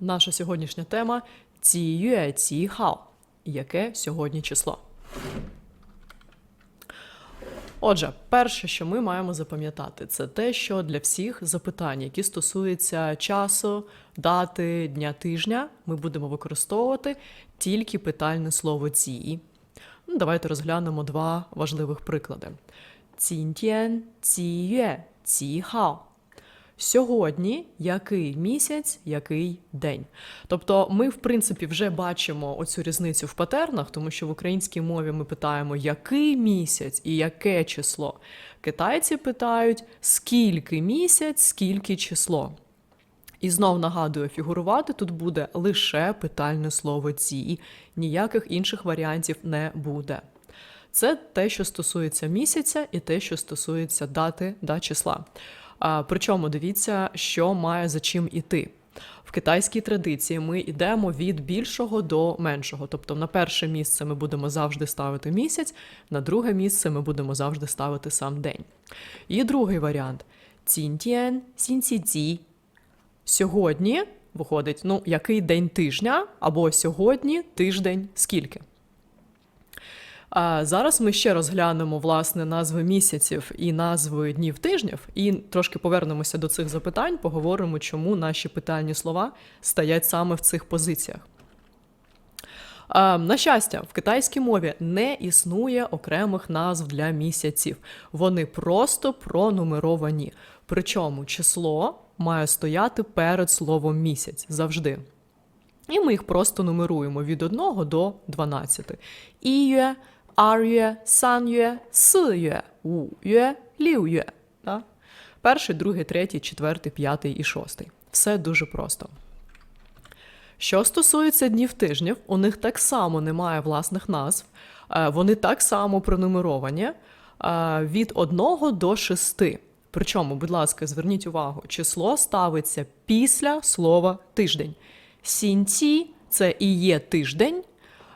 Наша сьогоднішня тема «Ці юе ці хао». Яке сьогодні число? Отже, перше, що ми маємо запам'ятати, це те, що для всіх запитань, які стосуються часу, дати, дня тижня, ми будемо використовувати тільки питальне слово ці. Ну, давайте розглянемо два важливих приклади. Цінтєн, ціює, ціхао. Сьогодні який місяць, який день. Тобто ми, в принципі, вже бачимо оцю різницю в патернах, тому що в українській мові ми питаємо, який місяць і яке число. Китайці питають, скільки місяць, скільки число. І знов нагадую, фігурувати тут буде лише питальне слово ці, ніяких інших варіантів не буде. Це те, що стосується місяця, і те, що стосується дати да, числа. Причому дивіться, що має за чим іти. В китайській традиції ми йдемо від більшого до меншого. Тобто на перше місце ми будемо завжди ставити місяць, на друге місце ми будемо завжди ставити сам день. І другий варіант: цінтєн, сінціці. Сьогодні виходить, ну, який день тижня, або сьогодні тиждень скільки. А зараз ми ще розглянемо власне назви місяців і назви днів тижнів, і трошки повернемося до цих запитань, поговоримо, чому наші питальні слова стоять саме в цих позиціях. На щастя, в китайській мові не існує окремих назв для місяців. Вони просто пронумеровані. Причому число має стояти перед словом місяць завжди. І ми їх просто нумеруємо від 1 до 12. Іюе, ар'юе, сан'юе, сиюе, уюе, ліюе. Да? Перший, другий, третій, четвертий, п'ятий і шостий. Все дуже просто. Що стосується днів тижнів, у них так само немає власних назв, е, вони так само пронумеровані е, від 1 до 6. Причому, будь ласка, зверніть увагу, число ставиться після слова тиждень. Сінці це і є тиждень.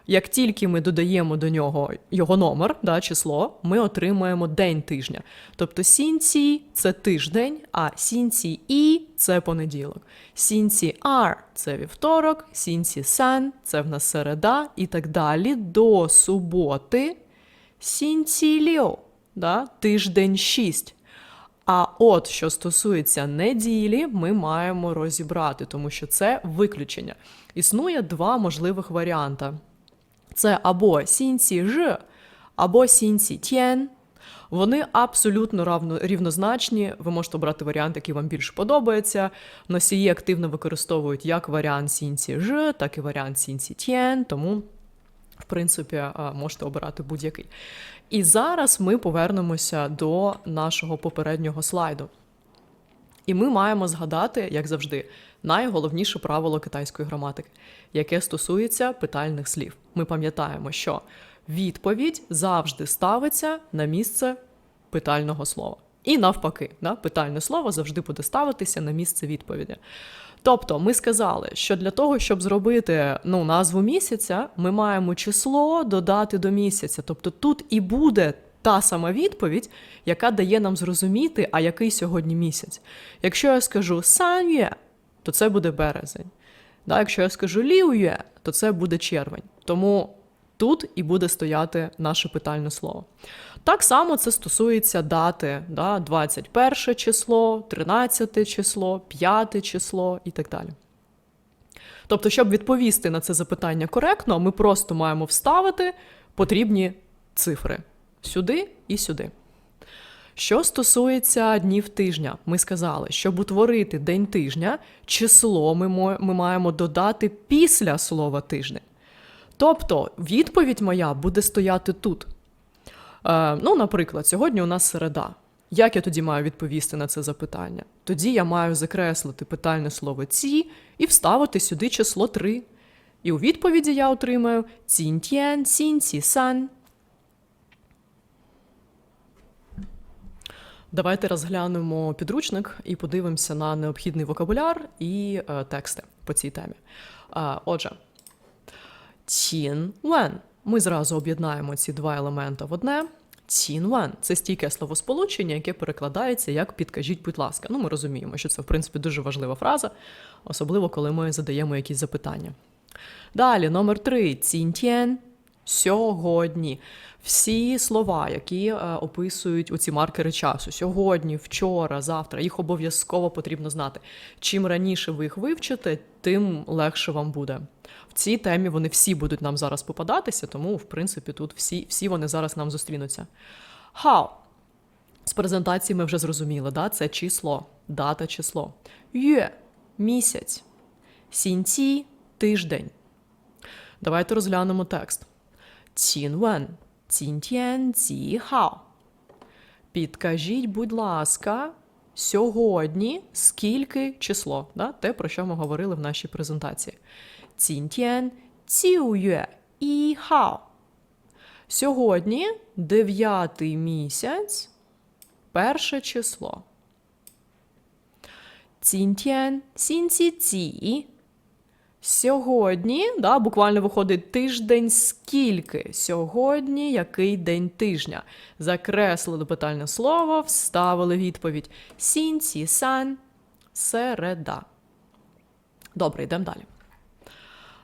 Як тільки ми додаємо до нього його номер, да, число, ми отримаємо день тижня. Тобто сінці це тиждень, а сінці і це понеділок. Сінці ар це вівторок, сінці сан це в нас середа і так далі до суботи. Сінці ліо, да, тиждень 6. А от що стосується неділі, ми маємо розібрати, тому що це виключення. Існує два можливих варіанти: це або сінці ж, або сінці тєн. Вони абсолютно равно, рівнозначні. Ви можете обрати варіант, який вам більше подобається. Носії активно використовують як варіант сінці ж, так і варіант сінці тєн, тому, в принципі, можете обирати будь-який. І зараз ми повернемося до нашого попереднього слайду. І ми маємо згадати, як завжди, найголовніше правило китайської граматики, яке стосується питальних слів. Ми пам'ятаємо, що відповідь завжди ставиться на місце питального слова. І навпаки, да, питальне слово завжди буде ставитися на місце відповіді. Тобто, ми сказали, що для того, щоб зробити ну, назву місяця, ми маємо число додати до місяця. Тобто тут і буде та сама відповідь, яка дає нам зрозуміти, а який сьогодні місяць. Якщо я скажу сан'є, то це буде березень. Да, Якщо я скажу ліує, то це буде червень. Тому тут і буде стояти наше питальне слово. Так само це стосується дати, да, 21 число, 13 число, 5 число і так далі. Тобто, щоб відповісти на це запитання коректно, ми просто маємо вставити потрібні цифри сюди і сюди. Що стосується днів тижня, ми сказали, щоб утворити день тижня, число ми, ми маємо додати після слова тиждень. Тобто відповідь моя буде стояти тут. Е, ну, наприклад, сьогодні у нас середа. Як я тоді маю відповісти на це запитання? Тоді я маю закреслити питальне слово ці і вставити сюди число 3. І у відповіді я отримаю цінтєн, цінці сан. Давайте розглянемо підручник і подивимося на необхідний вокабуляр і е, тексти по цій темі. Е, отже, цін вен. Ми зразу об'єднаємо ці два елемента в одне. Цінван це стійке словосполучення, яке перекладається як підкажіть, будь ласка. Ну, ми розуміємо, що це в принципі дуже важлива фраза, особливо коли ми задаємо якісь запитання. Далі, номер три. Цінтєн сьогодні. Всі слова, які е, описують оці маркери часу. Сьогодні, вчора, завтра, їх обов'язково потрібно знати. Чим раніше ви їх вивчите, тим легше вам буде. В цій темі вони всі будуть нам зараз попадатися, тому, в принципі, тут всі, всі вони зараз нам зустрінуться. How. З презентації ми вже зрозуміли, да? це число, дата, число. Юе місяць. Сінці тиждень. Давайте розглянемо текст. 请问今天几号? Підкажіть, будь ласка, сьогодні скільки число? Да? Те, про що ми говорили в нашій презентації. 今天九月一号. Сьогодні дев'ятий місяць, перше число. 今天星期几? Сьогодні, да, буквально виходить тиждень скільки. Сьогодні який день тижня. Закреслили питальне слово, вставили відповідь. Сінці сан середа. Добре, йдемо далі.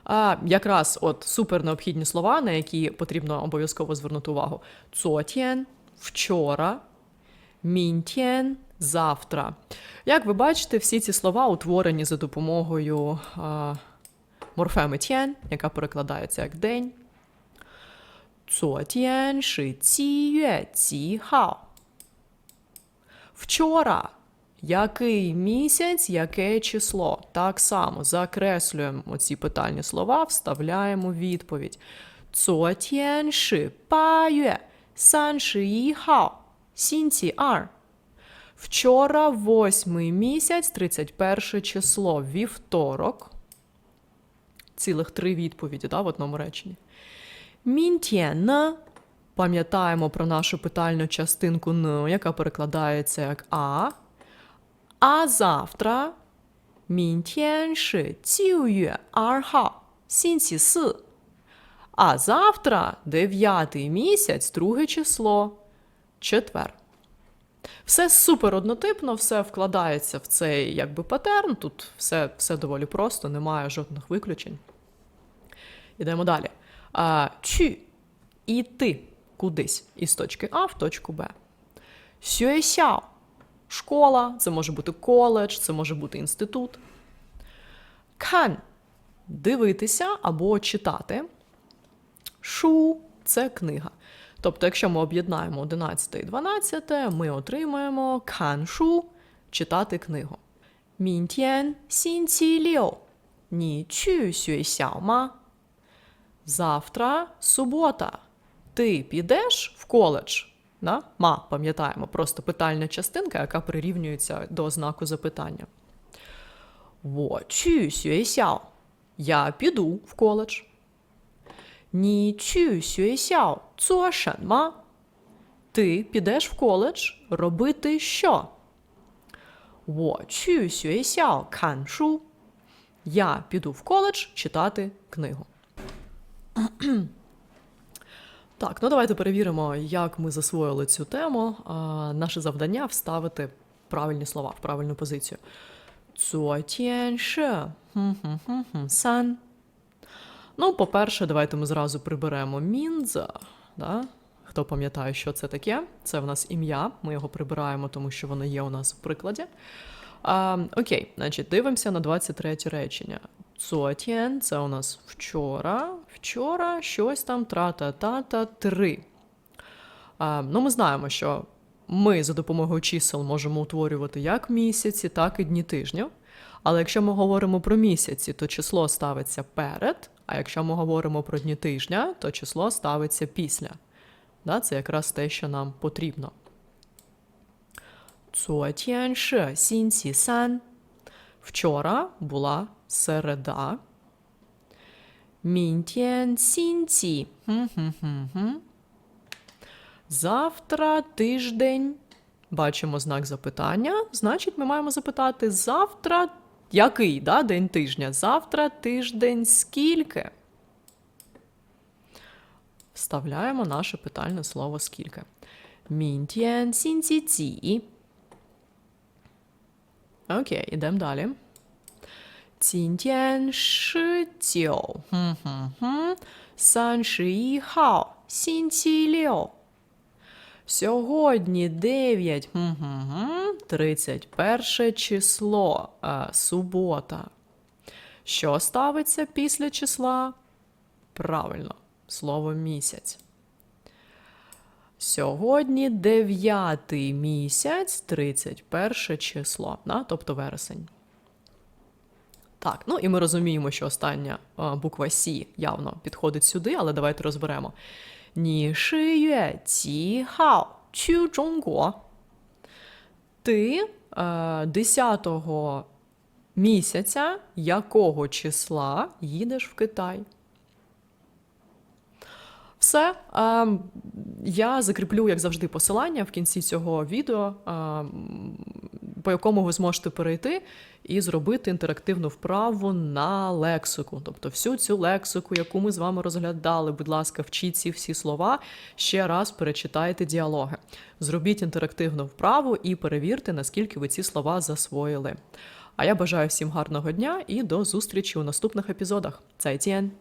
А, якраз от супер необхідні слова, на які потрібно обов'язково звернути увагу. Цотєн вчора, мінтєн завтра. Як ви бачите, всі ці слова утворені за допомогою. А, морфеми т'ян, яка перекладається як день. Цо ши ці юе ці хао. Вчора. Який місяць, яке число? Так само закреслюємо ці питальні слова, вставляємо відповідь. Цо ши па сан ши і хао. Сін ці ар. Вчора восьмий місяць, 31 число, вівторок цілих три відповіді да, в одному реченні. Мінтєна. Пам'ятаємо про нашу питальну частинку «н», яка перекладається як А. А завтра Мінтєнши Цює Арха Сінсі Си. А завтра дев'ятий місяць, друге число. Четвер. Все супер однотипно, все вкладається в цей якби патерн. Тут все, все доволі просто, немає жодних виключень. Ідемо далі. А, Чу іти кудись із точки А в точку Б. Сюесяо школа, це може бути коледж, це може бути інститут. Кан дивитися або читати. Шу це книга. Тобто, якщо ми об'єднаємо 11 і 12, ми отримаємо каншу читати книгу. Мінтьєн сінці ліо. Ні чу сюйсяома. Завтра субота. Ти підеш в коледж? На? Ма, пам'ятаємо, просто питальна частинка, яка прирівнюється до знаку запитання. Во чу сюйсяо. Я піду в коледж. Ні чу сюєсяо цуа. Ти підеш в коледж робити що? Во чу сюєсяо каншу. Я піду в коледж читати книгу. Так, ну давайте перевіримо, як ми засвоїли цю тему. А, Наше завдання вставити правильні слова в правильну позицію. Цуатянше. Сан. Ну, по-перше, давайте ми зразу приберемо мінза. Да? Хто пам'ятає, що це таке? Це в нас ім'я. Ми його прибираємо, тому що воно є у нас в прикладі. А, окей, значить, дивимося на 23 речення. 昨天– це у нас вчора. Вчора щось там тра-та-та-та три. А, ну, ми знаємо, що ми за допомогою чисел можемо утворювати як місяці, так і дні тижню. Але якщо ми говоримо про місяці, то число ставиться перед, а якщо ми говоримо про дні тижня, то число ставиться після. Да, це якраз те, що нам потрібно. 昨天是星期三. Вчора була середа. 明天星期. Хм-хм-хм-хм. Завтра тиждень. Бачимо знак запитання. Значить, ми маємо запитати завтра який да, день тижня? Завтра тиждень скільки? Вставляємо наше питальне слово скільки. Мінтєн сінці. Окей, йдемо далі. Цінтєн ши. Сан ши хао. Сінці ліо. Сьогодні 9, хм, хм, хм, 31 число, субота. Що ставиться після числа? Правильно, слово місяць. Сьогодні 9 місяць, 31 число, да? тобто вересень. Так, ну і ми розуміємо, що остання буква Сі явно підходить сюди, але давайте розберемо. 你是月几号去中国? Ти е, 10 місяця якого числа їдеш в Китай? Все. Я закріплю, як завжди, посилання в кінці цього відео, по якому ви зможете перейти і зробити інтерактивну вправу на лексику. Тобто всю цю лексику, яку ми з вами розглядали, будь ласка, вчіть ці всі слова, ще раз перечитайте діалоги. Зробіть інтерактивну вправу і перевірте, наскільки ви ці слова засвоїли. А я бажаю всім гарного дня і до зустрічі у наступних епізодах. Цайтєн!